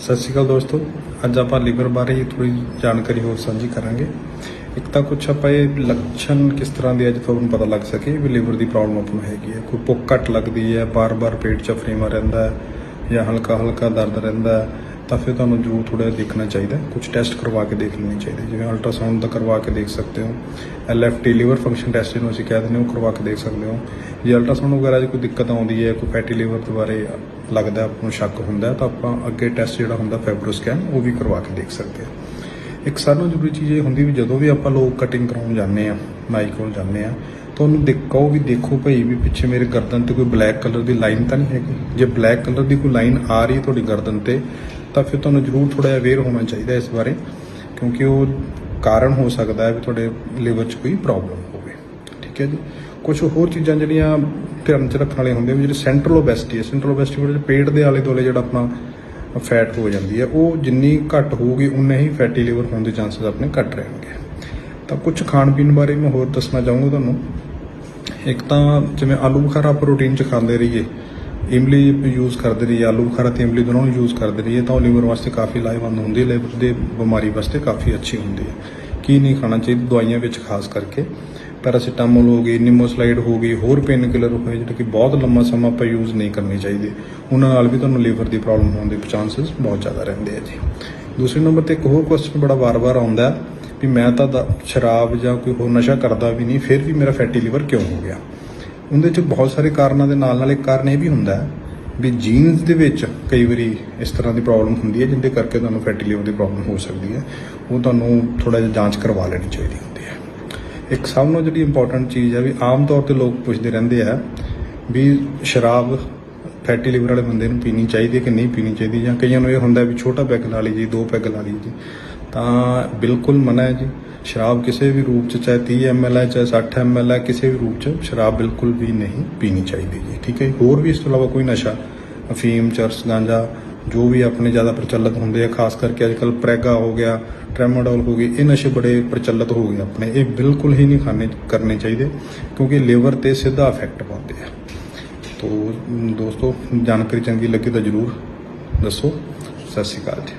ਸਤਿ ਸ਼੍ਰੀ ਅਕਾਲ ਦੋਸਤੋ। ਅੱਜ ਆਪਾਂ ਲੀਵਰ ਬਾਰੇ ਥੋੜੀ ਜਾਣਕਾਰੀ ਹੋਰ ਸਾਂਝੀ ਕਰਾਂਗੇ। ਇੱਕ ਤਾਂ ਕੁਝ ਆਪਾਂ ਇਹ ਲੱਛਣ ਕਿਸ ਤਰ੍ਹਾਂ ਦੇ ਅੱਜ ਤੁਹਾਨੂੰ ਪਤਾ ਲੱਗ ਸਕੇ ਵੀ ਲੀਵਰ ਦੀ ਪ੍ਰੋਬਲਮ ਆਪਾਂ ਨੂੰ ਹੈਗੀ ਹੈ। ਕੋਈ ਭੁੱਖ ਘੱਟ ਲੱਗਦੀ ਹੈ, ਬਾਰ-ਬਾਰ ਪੇਟ 'ਚ ਫਰੇਮਾ ਰਹਿੰਦਾ ਹੈ ਜਾਂ ਹਲਕਾ-ਹਲਕਾ ਦਰਦ ਰਹਿੰਦਾ ਹੈ। ਤਾਂ ਫਿਰ ਤੁਹਾਨੂੰ ਜ਼ਰੂਰ ਥੋੜਾ ਦੇਖਣਾ ਚਾਹੀਦਾ ਕੁਝ ਟੈਸਟ ਕਰਵਾ ਕੇ ਦੇਖ ਲੈਣੇ ਚਾਹੀਦੇ। ਜਿਵੇਂ ਅਲਟਰਾਸਾਊਂਡ ਦਾ ਕਰਵਾ ਕੇ ਦੇਖ ਸਕਦੇ ਹੋ। ਐਲਐਫਟੀ ਲਿਵਰ ਫੰਕਸ਼ਨ ਟੈਸਟ ਜਿਹਨੂੰ ਅਸੀਂ ਕਹਿ ਦਿੰਦੇ ਹਾਂ, ਉਹ ਕਰਵਾ ਕੇ ਦੇਖ ਸਕਦੇ ਹੋ। ਜੇ ਅਲਟਰਾਸਾਊਂਡ ਵਗੈਰਾ 'ਚ ਕੋਈ ਦਿੱਕਤ ਆਉਂਦੀ ਹੈ, ਕੋਈ ਫੈਟੀ ਲਿਵਰ ਦੇ ਬਾਰੇ ਲੱਗਦਾ, ਆਪਾਂ ਨੂੰ ਸ਼ੱਕ ਹੁੰਦਾ ਤਾਂ ਆਪਾਂ ਅੱਗੇ ਟੈਸਟ ਜਿਹੜਾ ਹੁੰਦਾ ਫੈਬਰੋਸਕੈਨ ਉਹ ਵੀ ਕਰਵਾ ਕੇ ਦੇਖ ਸਕਦੇ ਹਾਂ। ਇੱਕ ਸਾਨੂੰ ਜ਼ਰੂਰੀ ਚੀਜ਼ ਇਹ ਹੁੰਦੀ ਵੀ ਜਦੋਂ ਵੀ ਆਪਾਂ ਲੋਕ ਕਟਿੰਗ ਕਰਾਉਣ ਜਾਂਦੇ ਆ ਨਾਈ ਕੋਲ ਜਾਂਦੇ ਆ ਤੁਹਾਨੂੰ ਉਹਨੂੰ ਕਹੋ ਵੀ ਦੇਖੋ ਭਈ ਵੀ ਪਿੱਛੇ ਮੇਰੇ ਗਰਦਨ ਤੇ ਕੋਈ ਬਲੈਕ ਕਲਰ ਦੀ ਲਾਈਨ ਤਾਂ ਨਹੀਂ ਹੈਗੀ। ਜੇ ਬਲੈਕ ਕਲਰ ਦੀ ਕੋਈ ਲਾਈਨ ਆ ਰਹੀ ਹੈ ਤੁਹਾਡੀ ਗਰਦਨ ਤੇ, ਤਾਂ ਫਿਰ ਤੁਹਾਨੂੰ ਜ਼ਰੂਰ ਥੋੜਾ ਜਿਹਾ ਅਵੇਅਰ ਹੋਣਾ ਚਾਹੀਦਾ ਇਸ ਬਾਰੇ, ਕਿਉਂਕਿ ਉਹ ਕਾਰਨ ਹੋ ਸਕਦਾ ਹੈ ਵੀ ਤੁਹਾਡੇ ਲਿਵਰ 'ਚ ਕੋਈ ਪ੍ਰੋਬਲਮ ਹੋਵੇ। ਠੀਕ ਹੈ ਜੀ? ਕੁਝ ਹੋਰ ਚੀਜ਼ਾਂ ਜਿਹੜੀਆਂ ਧਿਆਨ 'ਚ ਰੱਖਣ ਵਾਲੇ ਹੁੰਦੀਆਂ ਵੀ ਜਿਹੜੇ ਸੈਂਟਰਲ ਓਬੈਸਿਟੀ ਹੈ ਸੈਂਟਰਲ ਓਬੈਸਿਟੀ ਜਿਹੜੇ ਪੇਟ ਦੇ ਆਲੇ ਦੁਆਲੇ ਜਿਹੜਾ ਆਪਣਾ ਫੈਟ ਹੋ ਜਾਂਦੀ ਹੈ, ਉਹ ਜਿੰਨੀ ਘੱਟ ਹੋਊਗੀ, ਉਨੇ ਹੀ ਫੈਟੀ ਲੀਵਰ ਹੋਣ ਦੇ ਚਾਂਸਸ ਆਪਣੇ ਘੱਟ ਰਹਿਣਗੇ। ਤਾਂ ਕੁਝ ਖਾਣ ਪੀਣ ਬਾਰੇ ਮੈਂ ਹੋਰ ਦੱਸਣਾ ਚਾਹੂੰਗਾ ਤੁਹਾਨੂੰ। ਇੱਕ ਤਾਂ ਜਿਵੇਂ ਆਲੂ ਬੁਖਾਰਾ ਆਪਾਂ ਰੂਟੀਨ ਚ ਖਾਂਦੇ ਰਹੀਏ, ਇਮਲੀ ਯੂਜ਼ ਕਰਦੇ ਰਹੀਏ, ਆਲੂ ਬੁਖਾਰਾ ਤੇ ਇਮਲੀ ਦੋਨੋਂ ਯੂਜ਼ ਕਰਦੇ ਰਹੀਏ, ਤਾਂ ਉਹ ਲੀਵਰ ਵਾਸਤੇ ਕਾਫੀ ਲਾਹੇਵੰਦ ਹੁੰਦੀ ਹੈ ਲੀਵਰ ਦੇ ਬਿਮਾਰੀ ਵਾਸਤੇ ਕਾਫੀ ਅੱਛੀ ਹੁੰਦੀ ਹੈ। ਕੀ ਨਹੀਂ ਖਾਣਾ ਚਾਹੀਦਾ ਦਵਾਈਆਂ ਵਿੱਚ ਖਾਸ ਕਰਕੇ। ਪੈਰਾਸੀਟਾਮੋਲ ਹੋ ਗਈ ਨਿਮੋਸਲਾਈਡ ਹੋ ਗਈ, ਹੋਰ ਪੇਨ ਕਿਲਰ ਹੋਏ ਜਿਹੜੇ ਕਿ ਬਹੁਤ ਲੰਮਾ ਸਮਾਂ ਆਪਾਂ ਯੂਜ਼ ਨਹੀਂ ਕਰਨੇ ਚਾਹੀਦੇ। ਉਹਨਾਂ ਨਾਲ ਵੀ ਤੁਹਾਨੂੰ ਲੀਵਰ ਦੀ ਪ੍ਰੋਬਲਮ ਹੋਣ ਦੇ ਚਾਂਸਸ ਬਹੁਤ ਜ਼ਿਆਦਾ ਰਹਿੰਦੇ ਆ ਜੀ। ਦੂਸਰੇ ਨੰਬਰ ਤੇ ਇੱਕ ਹੋਰ ਕੁਐਸਚਨ ਬੜਾ ਵਾਰ-ਵਾਰ ਆਉਂਦਾ ਹੈ। ਵੀ ਮੈਂ ਤਾਂ ਦ- ਸ਼ਰਾਬ ਜਾਂ ਕੋਈ ਹੋਰ ਨਸ਼ਾ ਕਰਦਾ ਵੀ ਨਹੀਂ, ਫਿਰ ਵੀ ਮੇਰਾ ਫੈਟੀ ਲੀਵਰ ਕਿਉਂ ਹੋ ਗਿਆ? ਉਹਦੇ 'ਚ ਬਹੁਤ ਸਾਰੇ ਕਾਰਨਾਂ ਦੇ ਨਾਲ ਨਾਲ ਇੱਕ ਕਾਰਨ ਇਹ ਵੀ ਹੁੰਦਾ ਹੈ ਵੀ ਜੀਨਸ ਦੇ ਵਿੱਚ ਕਈ ਵਾਰੀ ਇਸ ਤਰ੍ਹਾਂ ਦੀ ਪ੍ਰੋਬਲਮ ਹੁੰਦੀ ਹੈ ਜਿੰਦੇ ਕਰਕੇ ਤੁਹਾਨੂੰ ਫੈਟੀ ਲੀਵਰ ਦੀ ਪ੍ਰੋਬਲਮ ਹੋ ਸਕਦੀ ਹੈ। ਉਹ ਤੁਹਾਨੂੰ ਥੋੜਾ ਜਿਹਾ ਜਾਂਚ ਕਰਵਾ ਲੈਣੀ ਚਾਹੀਦੀ ਹੁੰਦੀ ਹੈ। ਇੱਕ ਸਭ ਨੂੰ ਜਿਹੜੀ ਇੰਪੋਰਟੈਂਟ ਚੀਜ਼ ਹੈ ਵੀ ਆਮ ਤੌਰ ਤੇ ਲੋਕ ਪੁੱਛਦੇ ਰਹਿੰਦੇ ਆ ਵੀ ਸ਼ਰਾਬ ਫੈਟੀ ਲਿਵਰ ਵਾਲੇ ਬੰਦੇ ਨੂੰ ਪੀਣੀ ਚਾਹੀਦੀ ਹੈ ਕਿ ਨਹੀਂ ਪੀਣੀ ਚਾਹੀਦੀ ਜਾਂ ਕਈਆਂ ਨੂੰ ਇਹ ਹੁੰਦਾ ਵੀ ਛੋਟਾ ਪੈਗ ਲਾ ਲਈ ਜੀ ਦੋ ਪੈਗ ਲਾ ਲਈ ਜੀ ਤਾਂ ਬਿਲਕੁਲ ਮਨਾ ਹੈ ਜੀ। ਸ਼ਰਾਬ ਕਿਸੇ ਵੀ ਰੂਪ ਚ, ਚਾਹੇ 30 ml ਹੈ, ਚਾਹੇ 60 ml ਹੈ, ਕਿਸੇ ਵੀ ਰੂਪ ਚ ਸ਼ਰਾਬ ਬਿਲਕੁਲ ਵੀ ਨਹੀਂ ਪੀਣੀ ਚਾਹੀਦੀ ਜੀ, ਠੀਕ ਹੈ ਹੋਰ ਵੀ ਇਸ ਤੋਂ ਇਲਾਵਾ ਕੋਈ ਨਸ਼ਾ, ਅਫੀਮ, ਚਰਸ, ਗਾਂਜਾ, ਜੋ ਵੀ ਆਪਣੇ ਜ਼ਿਆਦਾ ਪ੍ਰਚਲਿਤ ਹੁੰਦੇ ਆ, ਖਾਸ ਕਰਕੇ ਅੱਜਕੱਲ ਪ੍ਰੈਗਾ ਹੋ ਗਿਆ, ਟ੍ਰੈਮਾਡੋਲ ਹੋ ਗਈ, ਇਹ ਨਸ਼ੇ ਬੜੇ ਪ੍ਰਚਲਿਤ ਹੋ ਗਏ ਆਪਣੇ। ਇਹ ਬਿਲਕੁਲ ਹੀ ਨਹੀਂ ਖਾਣੇ ਕਰਨੇ ਚਾਹੀਦੇ, ਕਿਉਂਕਿ ਲਿਵਰ ਤੇ ਸਿੱਧਾ ਇਫੈਕਟ ਪਾਉਂਦੇ ਆ। ਤੋ, ਦੋਸਤੋ, ਜਾਣਕਾਰੀ ਚੰਗੀ ਲੱਗੀ ਤਾਂ ਜਰੂਰ ਦੱਸੋ। ਸਤਿ ਸ਼੍ਰੀ ਅਕਾਲ ਜੀ।